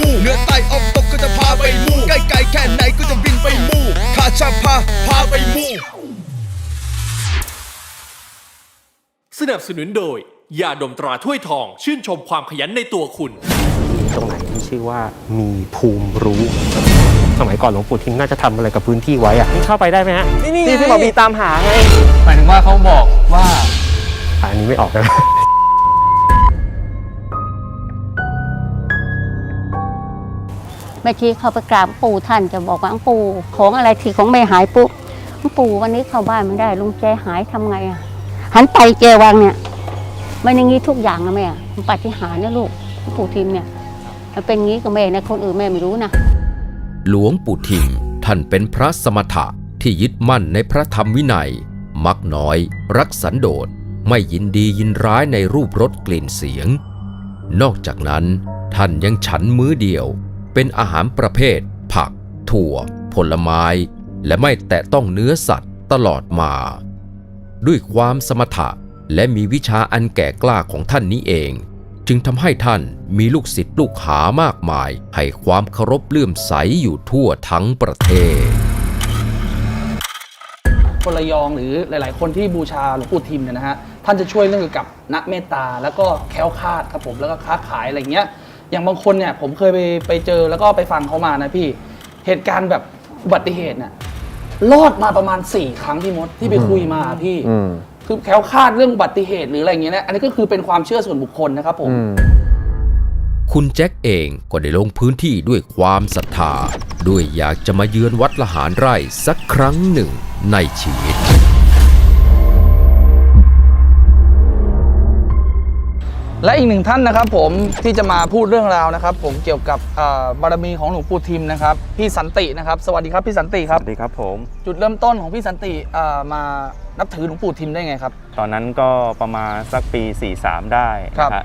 มู่เหนือใต้ออกตกก็จะพาไปมู่ใกล้ไกลแค่ไหนก็จะบินไปมู่ข้าจะพาพาไปมู่สนับสนุนโดยยาดมตราถ้วยทอง ชื่นชมความขยันในตัวคุณ ตรงไหนที่ชื่อว่ามีภูมิรู้ สมัยก่อนหลวงปู่ทิมน่าจะทำอะไรกับพื้นที่ไว้อะนี่เข้าไปได้ไหมฮะนี่นี่ไงที่ที่บอกมีตามหาไงหมายถึงว่าเขาบอกว่าอะอันนี้ไม่ออกนะ แม่ชีเขาไปกราบปู่ท่านจะบอกว่าปู่ของอะไรที่ของแม่หายปุ๊บปู่วันนี้เข้าบ้านไม่ได้ลุงแจหายทำไงอะหันไปแกวางเนี่ย มันอย่างงี้ทุกอย่างนะแม่ปฏิหารนะลูกปู่ทิมเนี่ยมันเป็นงี้กับแม่นะคนอื่นแม่ไม่รู้นะหลวงปู่ทิมท่านเป็นพระสมถะที่ยึดมั่นในพระธรรมวินัย มักน้อย รักสันโดษไม่ยินดียินร้ายในรูปรสกลิ่นเสียง นอกจากนั้นท่านยังฉันมื้อเดียว เป็นอาหารประเภท ผัก ถั่ว ผลไม้ และไม่แตะต้องเนื้อสัตว์ตลอดมา ด้วยความสมถะและมีวิชาอันแก่กล้าของท่านนี้เอง จึงทำให้ท่านมีลูกศิษย์ลูกหามากมาย ให้ความเคารพเลื่อมใสอยู่ทั่วทั้งประเทศ คนระยองหรือหลาย ๆ คนที่บูชาหลวงปู่ทิมเนี่ยนะฮะท่านจะช่วยเรื่องเกี่ยวกับนักเมตตาแล้วก็แคล้วคลาดครับผมแล้วก็ค้าขายอะไรเงี้ย อย่างบางคนเนี่ยผมเคยไปไปเจอแล้วก็ไปฟังเขามานะพี่ เหตุการณ์แบบอุบัติเหตุเนี่ยรอดมาประมาณ 4 ครั้งที่มดที่ไปคุยมาพี่คือแคล้วคลาดเรื่องอุบัติเหตุหรืออะไรเงี้ยนะอันนี้ก็คือเป็นความเชื่อส่วนบุคคลนะครับผมคุณแจ็คเองก็ได้ลงพื้นที่ด้วยความศรัทธา ด้วยอยากจะมาเยือนวัดละหารไร่สักครั้งหนึ่งในชีวิต และอีกหนึ่งท่านนะครับผมที่จะมาพูดเรื่องราวนะครับ ผมเกี่ยวกับเอ่อบารมีของหลวงปู่ทิมนะครับพี่สันตินะครับสวัสดีครับพี่สันติครับสวัสดีครับผมจุดเริ่มต้นของพี่สันติเอ่อมานับถือหลวงปู่ทิมได้ไงครับ ตอนนั้นก็ประมาณสักปี 43 ได้ครับนะฮะ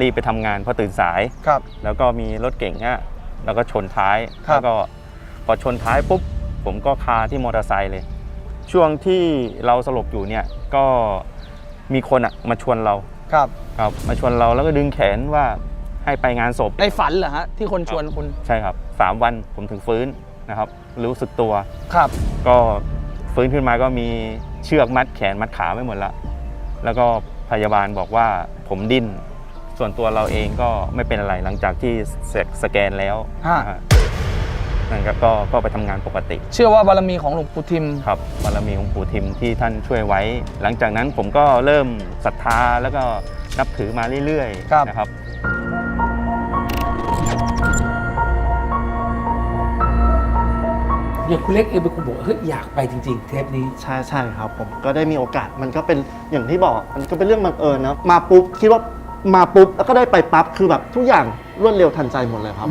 รีบไปทำงานเพราะตื่นสายครับแล้วก็มีรถเก่งอะแล้วก็ชนท้ายครับแล้วก็พอชนท้ายปุ๊บผมก็คาที่มอเตอร์ไซค์เลย ช่วงที่เราสลบอยู่เนี่ยก็มีคนอะมาชวนเรา ครับครับมาชวนเราแล้วก็ดึงแขนว่าให้ไปงานศพในฝันเหรอฮะที่คนชวนคุณใช่ครับสามวันผมถึงฟื้นนะครับ รู้สึกตัวครับ ก็ฟื้นขึ้นมาก็มีเชือกมัดแขนมัดขาไว้หมดละแล้วก็พยาบาลบอกว่าผมดิ้นส่วนตัวเราเองก็ไม่เป็นอะไรหลังจากที่เสร็จสแกนแล้วฮะ นะฮะนั่นก็ก็ก็ไปทำงานปกติ เชื่อว่าบารมีของหลวงปู่ทิม ครับบารมีของปู่ทิมที่ท่านช่วยไว้ หลังจากนั้นผมก็เริ่มศรัทธาแล้วก็นับถือมาเรื่อยครับ ๆนะครับอย่างคุณเล็กเองเป็นคนบอกว่าเฮ้ยอยากไปจริง ๆ เทปนี้ ใช่ใช่ครับผมก็ได้มีโอกาสมันก็เป็นอย่างที่บอกมันก็เป็นเรื่องบังเอิญนะมาปุ๊บคิดว่ามาปุ๊บแล้วก็ได้ไปปั๊บคือแบบทุกอย่าง รวดเร็วทันใจหมดเลยครับ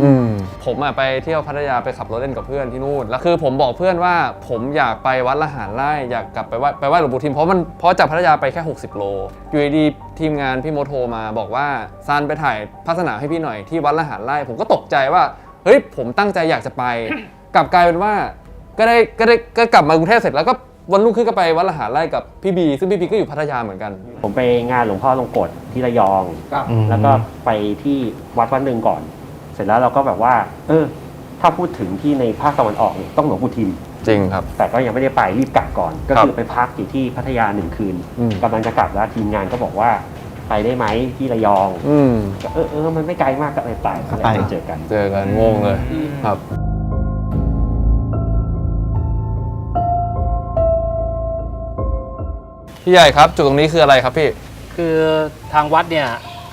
ผมอะไปเที่ยวพัทยาไปขับรถเล่นกับเพื่อนที่นู่นแล้วคือผมบอกเพื่อนว่าผมอยากไปวัดละหารไร่อยากกลับไปไหว้ไปไหว้หลวงปู่ทิมเพราะมันเพราะจากพัทยาไปแค่ 60 โลอยู่ดีๆทีมงานพี่โมโทรมาบอกว่าซานไปถ่ายพัสนาให้พี่หน่อยที่วัดละหารไร่ ผมก็ตกใจว่าเฮ้ยผมตั้งใจอยากจะไป กลับกลายเป็นว่า ก็ได้ก็ได้ก็กลับมากรุงเทพเสร็จแล้วก็ วันรุ่งขึ้นก็ไปวัดละหารไร่กับพี่บี ซึ่งพี่บีก็อยู่พัทยาเหมือนกัน ผมไปงานหลวงพ่อลงกฎที่ระยอง ครับแล้วก็ไปที่วัดวัดหนึ่งก่อน เสร็จแล้วเราก็แบบว่า เออ ถ้าพูดถึงที่ในภาคตะวันออกเนี่ยต้องหลวงปู่ทิม จริงครับ แต่ก็ยังไม่ได้ไปรีบกลับก่อน ก็ครับคือไปพักอยู่ที่พัทยาหนึ่งคืนอืม กำลังจะกลับแล้วทีมงานก็บอกว่า ไปได้ไหมที่ระยองอืมก็เออเออมันไม่ไกลมากก็เลยไปก็เลยไปไปเจอกัน เจอกันงงเลย ครับ พี่ใหญ่ครับ จุดตรงนี้คืออะไรครับพี่ คือทางวัดเนี่ย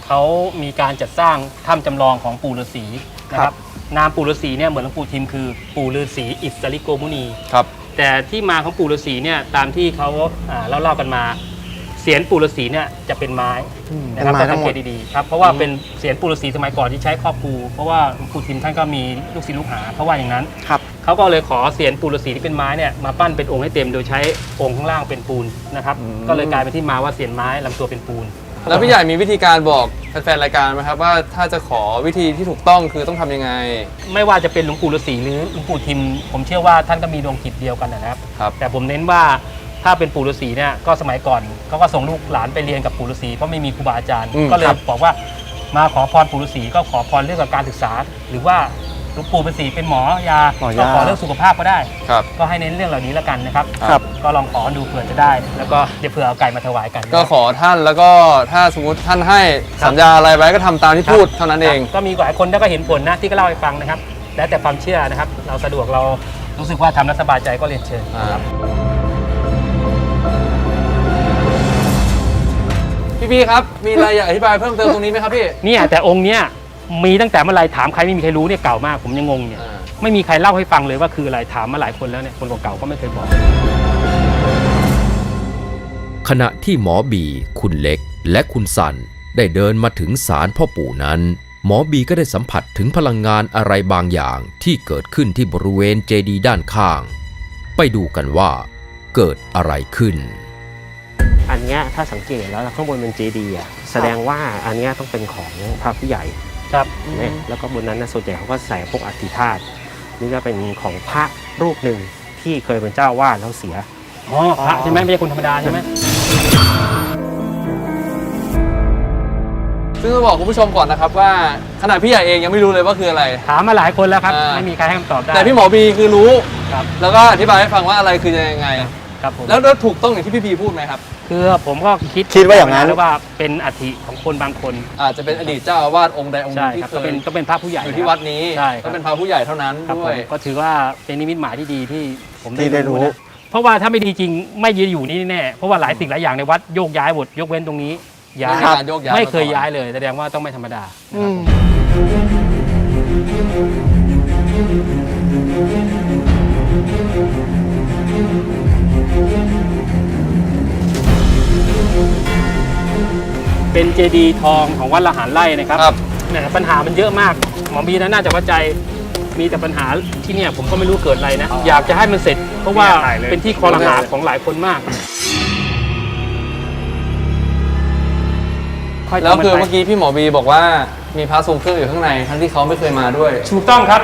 เขามีการจัดสร้างถ้ำจำลองของปู่ฤาษีนะครับนามปู่ฤาษีเนี่ยเหมือนหลวงปู่ทิมคือปู่ฤาษีอิสริโกมุนี ครับ แต่ที่มาของปู่ฤาษีเนี่ยตามที่เขาอ่าเล่าเล่าๆกันมาเสียนปู่ฤาษีเนี่ยจะเป็นไม้นะครับเป็นไม้ต้องทั้สังงหมเกดตดีๆครับเพราะว่าเป็นเสียนปู่ฤาษีสมัยก่อนที่ใช้ครอบครูเพราะว่าหลวงปู่ทิมท่านก็มีลูกศิษย์ลูกหาเขาว่าอย่างนั้น ครับ เขาก็เลยขอเสียนปู่ฤาษีที่เป็นไม้เนี่ยมาปั้นเป็นองค์ให้เต็มโดยใช้องค์ข้างล่างเป็นปูนนะครับก็เลยกลายเป็นที่มาว่าเสียนไม้ลำตัวเป็นปูน แล้วพี่ใหญ่มีวิธีการบอกแฟนๆรายการไหมครับว่าถ้าจะขอวิธีที่ถูกต้องคือต้องทำยังไงไม่ว่าจะเป็นหลวงปู่ฤาษีหรือหลวงปู่ทิม ผมเชื่อว่าท่านก็มีดวงจิตเดียวกันนะครับ ครับ แต่ผมเน้นว่าถ้าเป็นปู่ฤาษีเนี่ยก็สมัยก่อนเขาก็ส่งลูกหลานไปเรียนกับปู่ฤาษีเพราะไม่มีครูบาอาจารย์ อืมก็เลยครับ บอกว่ามาขอพรปู่ฤาษีก็ขอพรเรื่องกับการศึกษา หรือว่า หลวงปู่ฤาษีเป็นหมอยาหมอยา ก็ขอเรื่องสุขภาพก็ได้ ครับ ก็ให้เน้นเรื่องเหล่านี้แล้วกันนะครับ ครับ ก็ลองขอดูเผื่อจะได้ แล้วก็เดี๋ยวเผื่อเอาไก่มาถวายกันก็ขอท่านแล้วก็ถ้าสมมติท่านให้สัญญาอะไรไว้ก็ทำตามที่พูดเท่านั้นเองก็มีหลายคนแล้วก็เห็นผลนะที่ก็เล่าให้ฟังนะครับ แล้วแต่ความเชื่อนะครับ เราสะดวกเรารู้สึกว่าทำแล้วสบายใจก็เรียนเชิญนะครับ พี่พี่ครับ มีอะไรอยากอธิบายเพิ่มเติมตรงนี้ไหมครับพี่ เนี่ยแต่องค์เนี้ย มีตั้งแต่เมื่อไหรถามใครไม่มีใครรู้เนี่ยเก่ามากผมยังงงเนี่ยอ่าไม่มีใครเล่าให้ฟังเลยว่าคืออะไรถามมาหลายคนแล้วเนี่ยคนเก่าๆก็ไม่เคยบอก ขณะที่หมอบีคุณเล็กและคุณสันได้เดินมาถึงศาลพ่อปู่นั้น หมอบีก็ได้สัมผัสถึงพลังงานอะไรบางอย่างที่เกิดขึ้นที่บริเวณเจดีย์ด้านข้าง ไปดูกันว่า เกิดอะไรขึ้น อันเนี้ยถ้าสังเกตแล้วข้างบนเป็นเจดีย์อะแสดงว่าอันเนี้ยต้องเป็นของพระผู้ใหญ่ ครับเนี่ยแล้วก็บนนั้นนะส่วนใหญ่เขาก็ใส่พวกอธิธาตุนี่ก็เป็นของพระรูปหนึ่งที่เคยเป็นเจ้าวาดแล้วเสียอ๋อพระใช่ไหมไม่ใช่คนธรรมดาใช่ไหมซึ่งต้องบอกคุณผู้ชมก่อนนะครับว่าขนาดพี่ใหญ่เองยังไม่รู้เลยว่าคืออะไร ถามมาหลายคนแล้วครับ อ่า ไม่มีใครให้คำตอบได้ แต่พี่หมอบีคือรู้ ครับ แล้วก็อธิบายให้ฟังว่าอะไรคือยังไง ครับผมแล้วแล้วถูกต้องอย่างที่พี่บีพูดไหมครับ คือผมก็คิดคิดว่าอย่างนั้นแล้วว่าเป็นอัฐิของคนบางคน อาจจะเป็นอดีตเจ้าอาวาสองค์ใดองค์หใช่นึ่งที่ครับเคก็ยเป็นก็เป็นพระผู้ใหญ่อยู่ที่วัดนี้ใช่คก็รับเป็นพระผู้ใหญ่เท่านั้นครับด้ผวยมก็ถือว่าเป็นนิมิตหมายที่ดีที่ผมที่ได้รู้นะเพราะว่าถ้าไม่ดีจริงไม่ยืนอยู่นี่แน่เพราะว่าหลายสิ่งหลายอย่างในวัดโยกย้ายหมดยกเว้นตรงนี้ย้ายไม่มีการโยกย้ายไม่เคยมาก่อนย้ายเลยแสดงว่าต้องไม่ธรรมดา เป็นเจดีย์ทองของวัดละหารไร่นะครับครับ เนี่ยปัญหามันเยอะมากหมอบีนะน่าจะเข้าใจมีแต่ปัญหาที่เนี่ยผมก็ไม่รู้เกิดอะไรนะ อยากจะให้มันเสร็จ เพราะว่าเป็นที่คอรหาของหลายคนมากยแล้วทำนคือไป เมื่อกี้พี่หมอบีบอกว่ามีพระทรงเครื่องอยู่ข้างในทั้งที่เขาไม่เคยมาด้วยถูกต้องครับ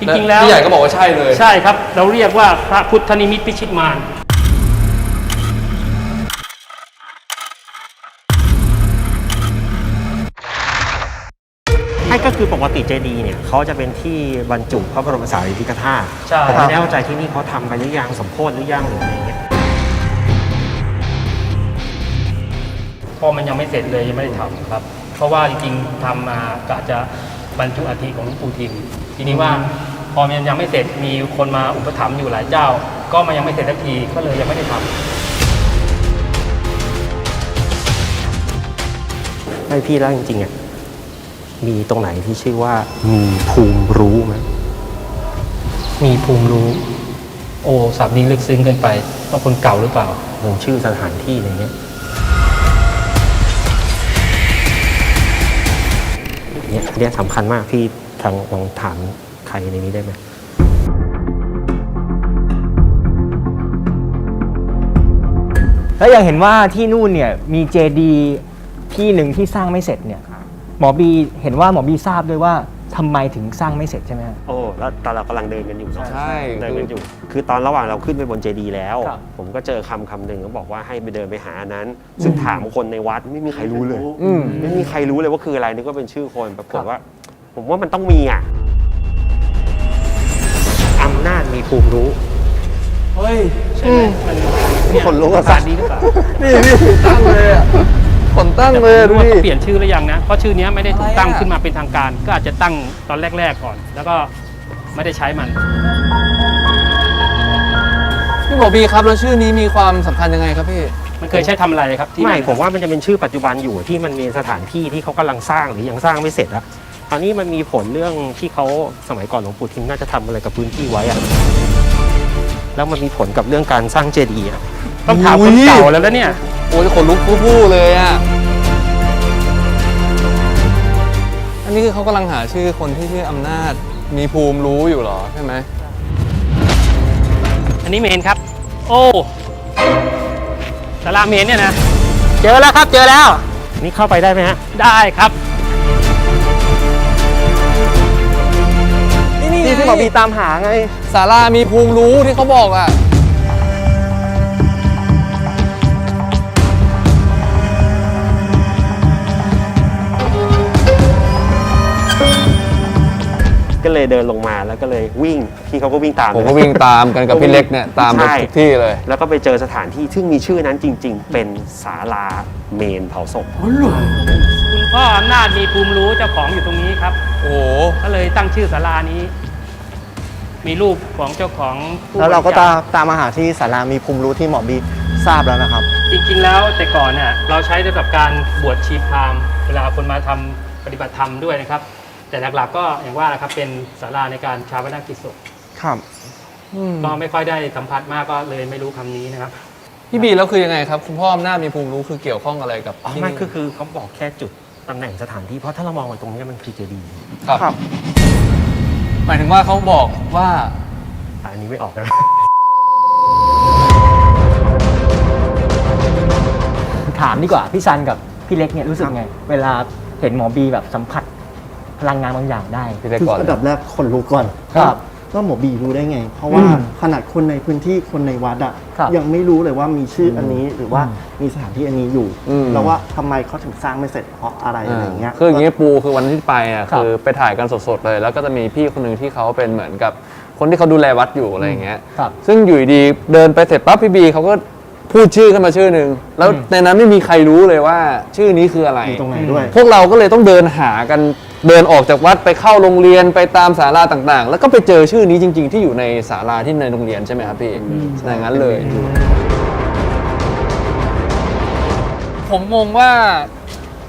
จริงๆ แล้วพี่ใหญ่ก็บอกว่าใช่เลย ใช่ครับ เราเรียกว่าพระพุทธนิมิตพิชิตมาร ให้ก็คือปกติเจดีย์เนี่ยเขาจะเป็นที่บรรจุพระบรมสารีริกธาตุใช่ ผมไม่แน่ใจที่นี่เขาทำไปหรือยังสมโพธิหรือยังหรืออะไรเงี้ยพอมันยังไม่เสร็จเลยยังไม่ได้ทำครับ เพราะว่าจริงๆทำมากะจะบรรจุอาทิของหลวงปู่ทิมทีนี้ว่าพอมันยังไม่เสร็จมีคนมาอุปถัมภ์อยู่หลายเจ้า ก็มันยังไม่เสร็จสักทีก็เลยยังไม่ได้ทำให้พี่แล้วจริงๆอะ มีตรงไหนที่ชื่อว่ามีภูมิรู้ไหมมีภูมิรู้ โอ้สับนี้ลึกซึ้งเกินไปว่าคนเก่าหรือเปล่าลงชื่อสถานที่อะไรเงี้ยเนี่ยอันเนี่ยสำคัญมากพี่ทางลองถามใครในนี้ได้ไหมแล้วอย่างเห็นว่าที่นู่นเนี่ยมีเจดีที่หนึ่งที่สร้างไม่เสร็จเนี่ย หมอบีเห็นว่าหมอบีทราบด้วยว่าทำไมถึงสร้างไม่เสร็จใช่ไหมฮะ โอ้แล้วตอนเรากำลังเดินกันอยู่เนอะใช่เดินกันอยู่ คือตอนระหว่างเราขึ้นไปบนเจดีย์แล้ว ครับ ผมก็เจอคำคำหนึ่งเขาบอกว่าให้ไปเดินไปหาอันนั้น ซึ่งถามคนในวัดไม่มีใครรู้เลย อืม ไม่มีใครรู้เลยว่าคืออะไรนึกว่าเป็นชื่อคนปรากฏว่า ผมว่ามันต้องมีอะอำนาจมีภูมิรู้ เฮ้ย ใช่ไหมมันเนี่ยคนรู้อะศาสตร์ดีหรือเปล่า นี่นี่ตั้งเลยอะ ขนตั้งเลยอะไม่ดูรู้ว่าดิเขาเปลี่ยนชื่อหรือยังนะ เพราะชื่อเนี้ยไม่ได้ถูกตั้งอะไรอะขึ้นมาเป็นทางการ ก็อาจจะตั้งตอนแรก ๆก่อน แล้วก็ไม่ได้ใช้มันพี่หมอบีครับแล้วชื่อนี้มีความสำคัญยังไงครับพี่ มันเคยใช้ทำอะไรครับที่ไม่นผมว่ามันจะเป็นชื่อปัจจุบันอยู่ที่มันมีสถานที่ที่เขากำลังสร้างหรือยังสร้างไม่เสร็จอะตอนนี้มันมีผลเรื่องที่เขาสมัยก่อนหลวงปู่ทิมน่าจะทำอะไรกับพื้นที่ไว้อะแล้วมันมีผลกับเรื่องการสร้างเจดีย์อะต้องถามคนเก่าแล้วแล้วเนี่ย โอ้ยขนลุกพู้ๆเลยอะ อันนี้คือเขากำลังหาชื่อคนที่ชื่ออำนาจ มีภูมิรู้อยู่เหรอใช่ไหม อันนี้เมนครับ โอ้สาราเมนเนี่ยนะ เจอแล้วครับเจอแล้ว นี่เข้าไปได้ไหมฮะ ได้ครับนี่นี่ที่ที่หมอบีตามหาไง ศาลามีภูมิรู้ที่เขาบอกอะ ก็เลยเดินลงมาแล้วก็เลยวิ่งพี่เขาก็วิ่งตามผมก็วิ่งตามกันกับพี่เล็กเนี่ยตามไปใช่ทุกที่เลย แล้วก็ไปเจอสถานที่ซึ่งมีชื่อนั้นจริง ๆ เป็นศาลาเมนเผาศพคุณพ่ออำนาจมีภูมิรู้เจ้าของอยู่ตรงนี้ครับ โอ้โหก็เลยตั้งชื่อศาลานี้ มีรูปของเจ้าของผู้แล้วเราก็บจตามตามมาหาที่ศาลามีภูมิรู้ที่หมอบีทราบแล้วนะครับ จริง ๆ แล้วแต่ก่อนเนี่ยเราใช้สำหรับการบวชชีพราหมณ์เวลาคนมาทำปฏิบัติธรรมด้วยนะครับ แต่หลักๆก็อย่างว่านะครับเป็นศาลาในการชาปนกิจศพครับก็ไม่ค่อยได้สัมผัสมากก็เลยไม่รู้คำนี้นะครับ พี่บีแล้วคือยังไงครับ คุณพ่ออำนาจมีภูมิรู้คือเกี่ยวข้องอะไรกับอ๋อที่มันคือคือเขาบอกแค่จุดตำแหน่งสถานที่ เพราะถ้าเรามองไปตรงนี้มันคือเจดีย์ครับหมายถึงว่าเขาบอกว่าแต่อันนี้ไม่ออกนะ ถามดีกว่า พี่ซันกับพี่เล็กเนี่ยรู้สึกไง เวลาเห็นหมอบีแบบสัมผัส พลังงานบางอย่างได้ พี่เล็กคือก่อน อันดับแรกคนรู้ก่อนครับว่าหมอบีรู้ได้ไง เพราะว่าอืมขนาดคนในพื้นที่คนในวัดอะครับยังไม่รู้เลยว่ามีชื่ออันนี้หรือว่าอืมมีสถานที่อันนี้อยู่อืม แล้วว่าทำไมเขาถึงสร้างไม่เสร็จเพราะอะไรอะไรอย่างเงี้ย คืออย่างนี้ปูคือวันที่ไปอะครับคือไปถ่ายกันสดๆเลย แล้วก็จะมีพี่คนหนึ่งที่เขาเป็นเหมือนกับคนที่เขาดูแลวัดอยู่อะไรอย่างเงี้ยครับซึ่งอยู่ดีๆเดินไปเสร็จปั๊บพี่บีเขาก็พูดชื่อขึ้นมาชื่อหนึ่งแล้วอืมในนั้นไม่มีใครรู้เลยว่าชื่อนี้คืออะไรอยู่ตรงไหนด้วย พวกเราก็เลยต้องเดินหากัน เดินออกจากวัดไปเข้าโรงเรียนไปตามศาลาต่างๆ แล้วก็ไปเจอชื่อนี้จริง ๆ ที่อยู่ในศาลาที่ในโรงเรียนใช่ไหมครับพี่อย่างนั้นเลย ผมงงว่า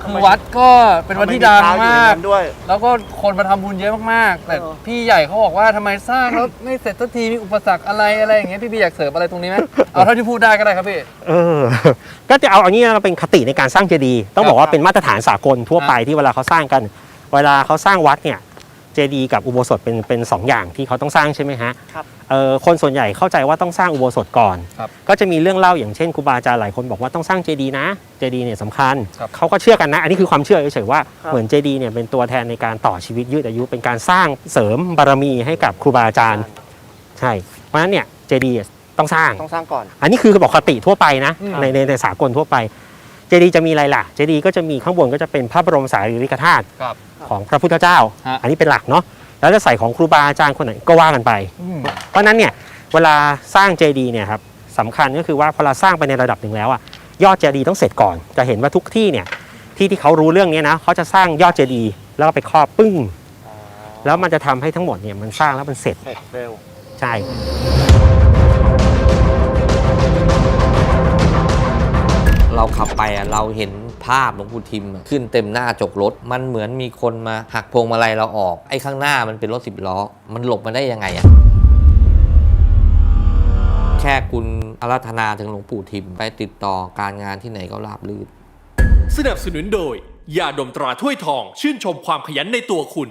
คือวัดก็เป็นวัดที่ดังมาก ด้วย แล้วก็คนมาทำบุญเยอะมากๆ แต่พี่ใหญ่เขาบอกว่าทำไมสร้างแล้วไม่เสร็จสักทีมีอุปสรรคอะไรอะไรอย่างเงี้ยพี่บีอยากเสริมอะไรตรงนี้ไหมเอาเท่าที่พูดได้ก็ได้ครับพี่ เออ ก็จะเอาอันนี้มาเป็นคติในการสร้างเจดีย์ต้องบอกว่าเป็นมาตรฐานสากลทั่วไปที่เวลาเขาสร้างกัน เวลาเขาสร้างวัดเนี่ยเจดีย์กับอุโบสถเป็นเป็นสองอย่างที่เขาต้องสร้างใช่ไหมฮะครับเออคนส่วนใหญ่เข้าใจว่าต้องสร้างอุโบสถก่อน ครับก็จะมีเรื่องเล่าอย่างเช่นครูบาอาจารย์หลายคนบอกว่าต้องสร้างเจดีย์นะเจดีย์เนี่ยสำคัญ ครับ เขาก็เชื่อกันนะ อันนี้คือความเชื่อเฉยๆว่าครับเหมือนเจดีย์เนี่ยเป็นตัวแทนในการต่อชีวิตยืดอายุ เป็นการสร้างเสริมบารมีให้กับครูบาอาจารย์ใช่เพราะฉะนั้นเนี่ยเจดีย์ต้องสร้าง ต้องสร้างก่อน อันนี้คือบอกคติทั่วไปนะอืม ในในในสากลทั่วไป เจดีย์จะมีอะไรล่ะ เจดีย์ก็จะมีข้างบนก็จะเป็นพระบรมสารีริกธาตุครับ ของพระพุทธเจ้า ฮะ อันนี้เป็นหลักเนาะแล้วจะใส่ของครูบาอาจารย์คนไหนก็ว่ากันไป อืม เพราะฉะนั้นเนี่ยเวลาสร้างเจดีย์เนี่ยครับสำคัญก็คือว่าพอเราสร้างไปในระดับหนึ่งแล้วอะยอดเจดีย์ต้องเสร็จก่อน จะเห็นว่าทุกที่เนี่ยที่ที่เขารู้เรื่องเนี้ยนะเขาจะสร้างยอดเจดีย์แล้วก็ไปครอบปึ้ง แล้วมันจะทำให้ทั้งหมดเนี่ยมันสร้างแล้วมันเสร็จ เสร็จเร็ว ใช่ เราขับไปอะเราเห็นภาพหลวงปู่ทิมอะขึ้นเต็มหน้าจกรถ มันเหมือนมีคนมาหักพวงมาลัยเราออก ไอ้ข้างหน้ามันเป็นรถสิบล้อ มันหลบมาได้ยังไงอะ แค่คุณอาราธนาถึงหลวงปู่ทิม ไปติดต่อการงานที่ไหนก็ราบรื่น สนับสนุนโดยยาดมตราถ้วยทอง ชื่นชมความขยันในตัวคุณ